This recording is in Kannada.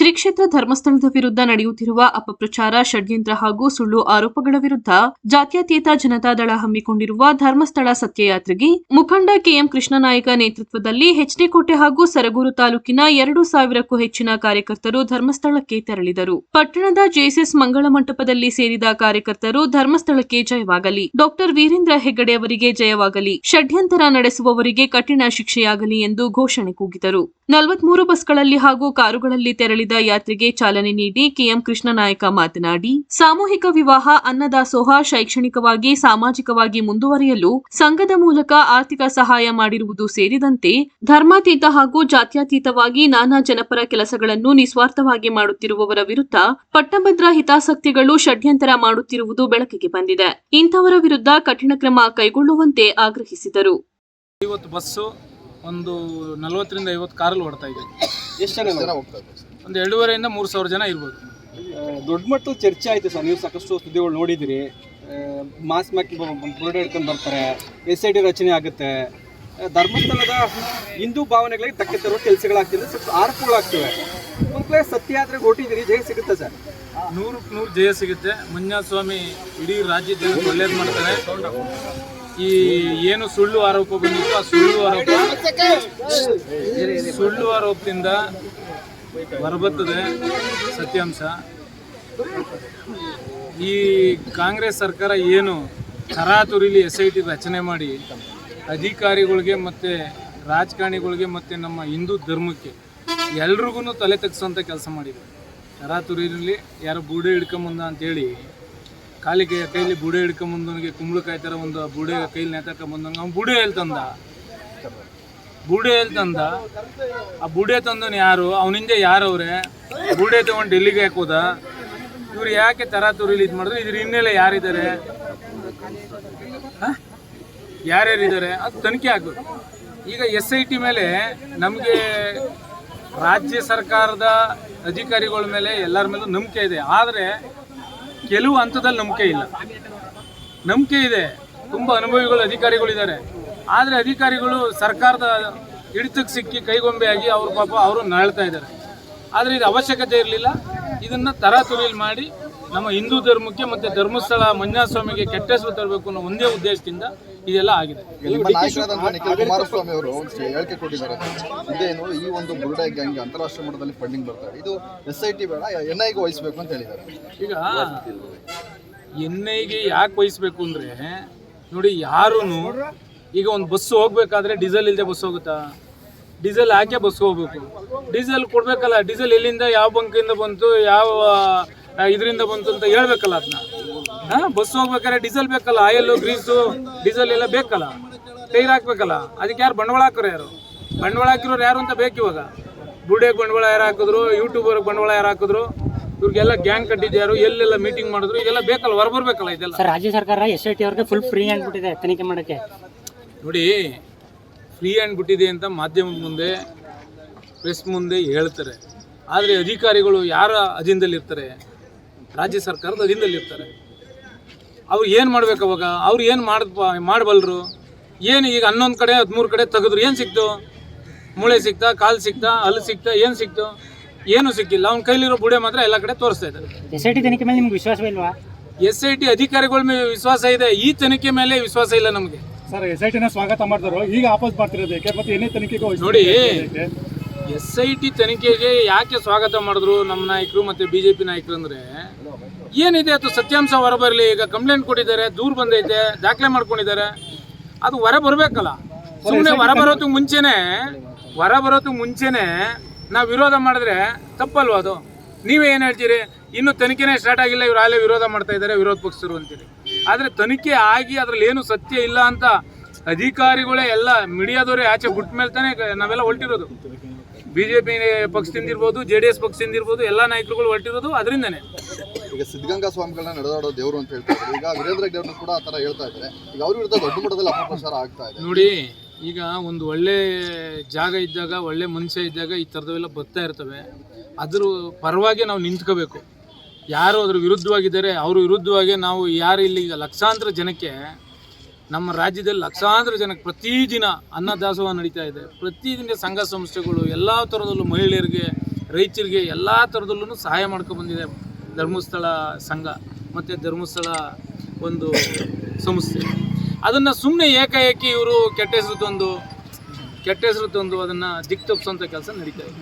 ಶ್ರೀ ಕ್ಷೇತ್ರ ಧರ್ಮಸ್ಥಳದ ವಿರುದ್ಧ ನಡೆಯುತ್ತಿರುವ ಅಪಪ್ರಚಾರ, ಷಡ್ಯಂತ್ರ ಹಾಗೂ ಸುಳ್ಳು ಆರೋಪಗಳ ವಿರುದ್ಧ ಜಾತ್ಯತೀತ ಜನತಾದಳ ಹಮ್ಮಿಕೊಂಡಿರುವ ಧರ್ಮಸ್ಥಳ ಸತ್ಯಯಾತ್ರೆಗೆ ಮುಖಂಡ ಕೆಎಂ ಕೃಷ್ಣನಾಯಕ ನೇತೃತ್ವದಲ್ಲಿ ಹೆಚ್ಡಿಕೋಟೆ ಹಾಗೂ ಸರಗೂರು ತಾಲೂಕಿನ ಎರಡು ಸಾವಿರಕ್ಕೂ ಹೆಚ್ಚಿನ ಕಾರ್ಯಕರ್ತರು ಧರ್ಮಸ್ಥಳಕ್ಕೆ ತೆರಳಿದರು. ಪಟ್ಟಣದ ಜೆಎಸ್ಎಸ್ ಮಂಗಳ ಮಂಟಪದಲ್ಲಿ ಸೇರಿದ ಕಾರ್ಯಕರ್ತರು ಧರ್ಮಸ್ಥಳಕ್ಕೆ ಜಯವಾಗಲಿ. ಡಾಕ್ಟರ್ ವೀರೇಂದ್ರ ಹೆಗ್ಗಡೆ ಅವರಿಗೆ ಜಯವಾಗಲಿ. ಷಡ್ಯಂತರ ನಡೆಸುವವರಿಗೆ ಕಠಿಣ ಶಿಕ್ಷೆಯಾಗಲಿ ಎಂದು ಘೋಷಣೆ ಕೂಗಿದರು. ನಲವತ್ಮೂರು ಬಸ್ಗಳಲ್ಲಿ ಹಾಗೂ ಕಾರುಗಳಲ್ಲಿ ತೆರಳಿದ ಯಾತ್ರೆಗೆ ಚಾಲನೆ ನೀಡಿ ಕೆಎಂ ಕೃಷ್ಣನಾಯಕ ಮಾತನಾಡಿ ಸಾಮೂಹಿಕ ವಿವಾಹ ಅನ್ನದಾಸೋಹ ಶೈಕ್ಷಣಿಕವಾಗಿ ಸಾಮಾಜಿಕವಾಗಿ ಮುಂದುವರಿಯಲು ಸಂಘದ ಮೂಲಕ ಆರ್ಥಿಕ ಸಹಾಯ ಮಾಡಿರುವುದು ಸೇರಿದಂತೆ ಧರ್ಮಾತೀತ ಹಾಗೂ ಜಾತ್ಯಾತೀತವಾಗಿ ನಾನಾ ಜನಪರ ಕೆಲಸಗಳನ್ನು ನಿಸ್ವಾರ್ಥವಾಗಿ ಮಾಡುತ್ತಿರುವವರ ವಿರುದ್ಧ ಪಟ್ಟಭದ್ರ ಹಿತಾಸಕ್ತಿಗಳು ಷಡ್ಯಂತರ ಮಾಡುತ್ತಿರುವುದು ಬೆಳಕಿಗೆ ಬಂದಿದೆ. ಇಂಥವರ ವಿರುದ್ಧ ಕಠಿಣ ಕ್ರಮ ಕೈಗೊಳ್ಳುವಂತೆ ಆಗ್ರಹಿಸಿದರು. ಇವತ್ತು ಬಸ್ಸು ಒಂದು ನಲವತ್ತರಿಂದ ಐವತ್ತು ಕಾರಲ್ಲಿ ಓಡ್ತಾ ಇದೆ. ಎಷ್ಟು ಜನ ಹೋಗ್ತಾ ಹೋಗ್ತಾರೆ ಒಂದು ಎರಡೂವರೆಯಿಂದ ಮೂರು ಸಾವಿರ ಜನ ಇರ್ಬೋದು ದೊಡ್ಡ ಮಟ್ಟದ ಚರ್ಚೆ ಆಯಿತು ಸರ್ ನೀವು ಸಾಕಷ್ಟು ಸುದ್ದಿಗಳು ನೋಡಿದಿರಿ ಮಾಸ್ ಮ್ಯಾಕ್ ಪುರಡೆ ಹಿಡ್ಕೊಂಡು ಬರ್ತಾರೆ ಎಸ್ ಐ ಟಿ ರಚನೆ ಆಗುತ್ತೆ ಧರ್ಮಸ್ಥಳದ ಹಿಂದೂ ಭಾವನೆಗಳಿಗೆ ತಕ್ಕ ತರುವ ಕೆಲಸಗಳಾಗ್ತಿದೆ ಸ್ವಲ್ಪ ಆರೋಪಗಳಾಗ್ತಿವೆ ಒಂದು ಕಡೆ ಆದರೆ ಹೊಟ್ಟಿದ್ದೀರಿ ಜಯ ಸಿಗುತ್ತೆ ಸರ್ ನೂರಕ್ಕೆ ನೂರು ಜಯ ಸಿಗುತ್ತೆ ಮಂಜುನಾಥಸ್ವಾಮಿ ಇಡೀ ರಾಜ್ಯದ ಜನಕ್ಕೆ ಒಳ್ಳೇದು ಮಾಡ್ತಾರೆ ಈ ಏನು ಸುಳ್ಳು ಆರೋಪ ಬಂದಿತ್ತು ಆ ಸುಳ್ಳು ಆರೋಪ ಸುಳ್ಳು ಆರೋಪದಿಂದ ಹೊರಬರ್ತದೆ ಸತ್ಯಾಂಶ. ಈ ಕಾಂಗ್ರೆಸ್ ಸರ್ಕಾರ ಏನು ತರಾತುರಿಲಿ ಎಸ್ ಐ ಟಿ ರಚನೆ ಮಾಡಿ ಅಧಿಕಾರಿಗಳಿಗೆ ಮತ್ತು ರಾಜಕಾರಣಿಗಳಿಗೆ ಮತ್ತು ನಮ್ಮ ಹಿಂದೂ ಧರ್ಮಕ್ಕೆ ಎಲ್ರಿಗೂ ತಲೆ ತಗ್ಸೋಂಥ ಕೆಲಸ ಮಾಡಿದೆ. ತರಾತುರಿಲಿ ಯಾರು ಬೂಡೆ ಹಿಡ್ಕೊಂಬಂದ ಅಂತೇಳಿ ಕಾಲಿಗೆ ಕೈಲಿ ಬೂಡೆ ಹಿಡ್ಕೊಂಬಂದವನಿಗೆ ಕುಂಬಳಕಾಯಿ ಥರ ಒಂದು ಬೂಡೆ ಕೈಲಿ ನೇತಾಕೊಂಬಂದಂಗೆ ಅವ್ನು ಬೂಡೆ ಎಲ್ಲಿ ತಂದ ಬುಡೆ ಎಲ್ಲಿ ತಂದ. ಆ ಬುಡೆ ತಂದನು ಯಾರು? ಅವನಿಂದ ಯಾರವ್ರೆ? ಬುಡೆ ತಗೊಂಡು ಡೆಲ್ಲಿಗೆ ಹಾಕೋದ? ಇವ್ರು ಯಾಕೆ ತರಾತುರಿಲಿ ಇದು ಮಾಡಿದ್ರು? ಇದ್ರ ಹಿನ್ನೆಲೆ ಯಾರಿದ್ದಾರೆ? ಯಾರ್ಯಾರಿದ್ದಾರೆ ಅದು ತನಿಖೆ ಆಗಬೇಕು. ಈಗ ಎಸ್ ಐ ಟಿ ಮೇಲೆ ನಮಗೆ ರಾಜ್ಯ ಸರ್ಕಾರದ ಅಧಿಕಾರಿಗಳ ಮೇಲೆ ಎಲ್ಲರ ಮೇಲೂ ನಂಬಿಕೆ ಇದೆ. ಆದರೆ ಕೆಲವು ಹಂತದಲ್ಲಿ ನಂಬಿಕೆ ಇಲ್ಲ. ನಂಬಿಕೆ ಇದೆ. ತುಂಬ ಅನುಭವಿಗಳು ಅಧಿಕಾರಿಗಳಿದ್ದಾರೆ. ಆದರೆ ಅಧಿಕಾರಿಗಳು ಸರ್ಕಾರದ ಹಿಡಿತಕ್ಕೆ ಸಿಕ್ಕಿ ಕೈಗೊಂಬೆಯಾಗಿ ಅವ್ರ ಪಾಪ ಅವರು ನರಳ್ತಾ ಇದ್ದಾರೆ. ಆದರೆ ಇದು ಅವಶ್ಯಕತೆ ಇರಲಿಲ್ಲ. ಇದನ್ನು ತರಾತುರಿಯಲ್ಲಿ ಮಾಡಿ ನಮ್ಮ ಹಿಂದೂ ಧರ್ಮಕ್ಕೆ ಮತ್ತು ಧರ್ಮಸ್ಥಳ ಮಂಜುನಾಥ ಸ್ವಾಮಿಗೆ ಕೆಟ್ಟ ಹೆಸರು ತರಬೇಕು ಅನ್ನೋ ಒಂದೇ ಉದ್ದೇಶದಿಂದ ಇದೆಲ್ಲ ಆಗಿದೆ. ಕುಮಾರಸ್ವಾಮಿ ಅವರು ಹೇಳಿಕೆ ಕೊಟ್ಟಿದ್ದಾರೆ. ಇದೇನು ಈ ಒಂದು ಬುರುಡೆ ಗ್ಯಾಂಗ್ ಅಂತಾರಾಷ್ಟ್ರೀಯ ಮಟ್ಟದಲ್ಲಿ ಫಂಡಿಂಗ್ ಬರ್ತಾರೆ ಇದು. ಎಸ್ ಐ ಟಿ ಬೇಡ ಎನ್ ಐಗೆ ವಹಿಸಬೇಕು ಅಂತ ಹೇಳಿದ್ದಾರೆ. ಈಗ ಎನ್ ಐಗೆ ಯಾಕೆ ವಹಿಸ್ಬೇಕು ಅಂದರೆ ನೋಡಿ ಯಾರೂ ಈಗ ಒಂದು ಬಸ್ಸು ಹೋಗ್ಬೇಕಾದ್ರೆ ಡೀಸೆಲ್ ಇಲ್ಲದೆ ಬಸ್ ಹೋಗುತ್ತಾ? ಡೀಸೆಲ್ ಹಾಕೇ ಬಸ್ ಹೋಗ್ಬೇಕು? ಡೀಸೆಲ್ ಕೊಡ್ಬೇಕಲ್ಲ ಡೀಸೆಲ್ ಎಲ್ಲಿಂದ, ಯಾವ ಬಂಕಿಂದ ಬಂತು, ಯಾವ ಇದರಿಂದ ಬಂತು ಅಂತ ಹೇಳ್ಬೇಕಲ್ಲ ಅದನ್ನ ಹಾಂ ಬಸ್ ಹೋಗ್ಬೇಕಾದ್ರೆ ಡೀಸೆಲ್ ಬೇಕಲ್ಲ ಆಯಿಲ್ ಗ್ರೀಸು ಡೀಸೆಲ್ ಎಲ್ಲ ಬೇಕಲ್ಲ? ಟೈರ್ ಹಾಕ್ಬೇಕಲ್ಲ? ಅದಕ್ಕೆ ಯಾರು ಬಂಡವಾಳ ಹಾಕೋರು ಯಾರು? ಬಂಡವಾಳ ಹಾಕಿರೋರು ಯಾರು ಅಂತ ಬೇಕು ಇವಾಗ? ಬುಡೆಗೆ ಬಂಡವಾಳ ಯಾರು ಹಾಕಿದ್ರು ಯೂಟ್ಯೂಬರ್ಗೆ ಬಂಡವಾಳ ಯಾರು ಹಾಕಿದ್ರು, ಇವ್ರಿಗೆಲ್ಲ ಗ್ಯಾಂಗ್ ಕಟ್ಟಿದ್ಯಾರು, ಎಲ್ಲೆಲ್ಲ ಮೀಟಿಂಗ್ ಮಾಡಿದ್ರು ಇದೆಲ್ಲ ಬೇಕಲ್ಲ, ಹೊರಬರ್ಬೇಕಲ್ಲ ಇದೆಲ್ಲ. ರಾಜ್ಯ ಸರ್ಕಾರ ಎಸ್ ಐ ಟಿ ಅವ್ರಿಗೆ ಫುಲ್ ಫ್ರೀ ಅಂದ್ಬಿಟ್ಟಿದೆ ತನಿಖೆ ಮಾಡೋಕ್ಕೆ. ನೋಡಿ ಫ್ರೀ ಹ್ಯಾಂಡ್ ಬಿಟ್ಟಿದೆ ಅಂತ ಮಾಧ್ಯಮದ ಮುಂದೆ ಪ್ರೆಸ್ ಮುಂದೆ ಹೇಳ್ತಾರೆ. ಆದರೆ ಅಧಿಕಾರಿಗಳು ಯಾರ ಅಧೀನದಲ್ಲಿರ್ತಾರೆ? ರಾಜ್ಯ ಸರ್ಕಾರದ ಅಧೀನದಲ್ಲಿರ್ತಾರೆ. ಅವ್ರು ಏನು ಮಾಡ್ಬೇಕು ಅವಾಗ? ಅವ್ರು ಏನು ಮಾಡ್ ಮಾಡಬಲ್ಲರು ಏನು ಈಗ ಹನ್ನೊಂದು ಕಡೆ ಹದಿಮೂರು ಕಡೆ ತೆಗೆದ್ರು ಏನು ಸಿಕ್ತು? ಮೂಳೆ ಸಿಕ್ತಾ ಕಾಲು ಸಿಕ್ತಾ ಹಲ್ಲು ಸಿಕ್ತಾ ಏನು ಸಿಕ್ತು? ಏನೂ ಸಿಕ್ಕಿಲ್ಲ. ಅವ್ನ ಕೈಲಿರೋ ಬುಡೆ ಮಾತ್ರ ಎಲ್ಲ ಕಡೆ ತೋರಿಸ್ತಾ ಇದ್ದಾರೆ. ಎಸ್ ಐ ಟಿ ತನಿಖೆ ಮೇಲೆ ನಿಮ್ಗೆ ವಿಶ್ವಾಸವಿಲ್ವಾ? ಎಸ್ ಐ ಟಿ ಅಧಿಕಾರಿಗಳ ಮೇಲೆ ವಿಶ್ವಾಸ ಇದೆ. ಈ ತನಿಖೆ ಮೇಲೆ ವಿಶ್ವಾಸ ಇಲ್ಲ ನಮಗೆ. ಸರ್ ಎಸ್ ಐ ಟಿನ ಸ್ವಾಗತ ಮಾಡಿದ್ರು ಈಗ ಮಾಡ್ತಿರೋದಕ್ಕೆ ಮತ್ತೆ ಏನೇ ತನಿಖೆಗೆ ನೋಡಿ ಎಸ್ ಐ ಟಿ ತನಿಖೆಗೆ ಯಾಕೆ ಸ್ವಾಗತ ಮಾಡಿದ್ರು ನಮ್ಮ ನಾಯಕರು ಮತ್ತು ಬಿ ಜೆ ಪಿ ನಾಯಕರು ಅಂದರೆ? ಏನಿದೆ ಅದು ಸತ್ಯಾಂಶ ಹೊರಬರಲಿ ಈಗ ಕಂಪ್ಲೇಂಟ್ ಕೊಟ್ಟಿದ್ದಾರೆ ದೂರು ಬಂದೈತೆ ದಾಖಲೆ ಮಾಡ್ಕೊಂಡಿದ್ದಾರೆ. ಅದು ಹೊರ ಬರಬೇಕಲ್ಲ. ಸುಮ್ಮನೆ ಹೊರ ಬರೋದಕ್ಕೆ ಮುಂಚೆನೆ ಹೊರ ಬರೋದಕ್ಕೆ ಮುಂಚೆನೆ ನಾವು ವಿರೋಧ ಮಾಡಿದ್ರೆ ತಪ್ಪಲ್ವ ಅದು? ನೀವೇ ಏನು ಹೇಳ್ತೀರಿ? ಇನ್ನು ತನಿಖೆನೇ ಸ್ಟಾರ್ಟ್ ಆಗಿಲ್ಲ ಇವ್ರು ಆಲೇ ವಿರೋಧ ಮಾಡ್ತಾ ಇದ್ದಾರೆ ವಿರೋಧ ಪಕ್ಷರು ಅಂತೀರಿ. ಆದರೆ ತನಿಖೆ ಆಗಿ ಅದ್ರಲ್ಲಿ ಏನು ಸತ್ಯ ಇಲ್ಲ ಅಂತ ಅಧಿಕಾರಿಗಳೇ ಎಲ್ಲ ಮೀಡಿಯಾದವರೇ ಆಚೆ ಬಿಟ್ಟ ಮೇಲೆ ತಾನೇ ನಾವೆಲ್ಲ ಹೊರಟಿರೋದು. ಬಿ ಜೆ ಪಿ ಪಕ್ಷದಿಂದ ಇರ್ಬೋದು ಜೆ ಡಿ ಎಸ್ ಪಕ್ಷದಿಂದ ಇರ್ಬೋದು ಎಲ್ಲ ನಾಯಕರುಗಳು ಹೊರಟಿರೋದು ಅದರಿಂದನೇ. ಈಗ ಸಿದ್ಧಗಂಗಾ ಸ್ವಾಮಿಗಳನ್ನ ನಡೆದಾಡೋ ದೇವರು ಅಂತ ಹೇಳ್ತಾರೆ ಈಗ ವೀರೇಂದ್ರ ದೇವ್ರನ್ನ ಕೂಡ ಆ ಥರ ಹೇಳ್ತಾ ಇದ್ದಾರೆ. ಈಗ ಅವ್ರ ವಿರುದ್ಧ ದೊಡ್ಡ ಮಟ್ಟದಲ್ಲಿ ಅಪಪ್ರಚಾರ ಆಗ್ತಾ ಇದೆ. ನೋಡಿ ಈಗ ಒಂದು ಒಳ್ಳೆ ಜಾಗ ಇದ್ದಾಗ ಒಳ್ಳೆ ಮನುಷ್ಯ ಇದ್ದಾಗ ಈ ಥರದವೆಲ್ಲ ಬರ್ತಾ ಇರ್ತವೆ. ಅದ್ರ ಪರವಾಗಿ ನಾವು ನಿಂತ್ಕೋಬೇಕು. ಯಾರು ಅದ್ರ ವಿರುದ್ಧವಾಗಿದ್ದಾರೆ, ಅವ್ರ ವಿರುದ್ಧವಾಗಿ ನಾವು ಯಾರು ಇಲ್ಲಿ ಈಗ ಲಕ್ಷಾಂತರ ಜನಕ್ಕೆ ನಮ್ಮ ರಾಜ್ಯದಲ್ಲಿ ಲಕ್ಷಾಂತರ ಜನಕ್ಕೆ ಪ್ರತಿದಿನ ಅನ್ನದಾಸೋಹ ನಡೀತಾ ಇದೆ. ಪ್ರತಿದಿನ ಸಂಘ ಸಂಸ್ಥೆಗಳು ಎಲ್ಲ ಥರದಲ್ಲೂ ಮಹಿಳೆಯರಿಗೆ, ರೈತರಿಗೆ ಎಲ್ಲ ಥರದಲ್ಲೂ ಸಹಾಯ ಬಂದಿದೆ ಧರ್ಮಸ್ಥಳ ಸಂಘ ಮತ್ತು ಧರ್ಮಸ್ಥಳ ಒಂದು ಸಂಸ್ಥೆ. ಅದನ್ನು ಸುಮ್ಮನೆ ಏಕಾಏಕಿ ಇವರು ಕೆಟ್ಟ ಹೆಸರು ತಂದು, ಕೆಟ್ಟ ಹೆಸರು ತಂದು ಅದನ್ನು ದಿಕ್ತಪ್ಪಿಸೋಂಥ ಕೆಲಸ ನಡೀತಾ ಇದೆ.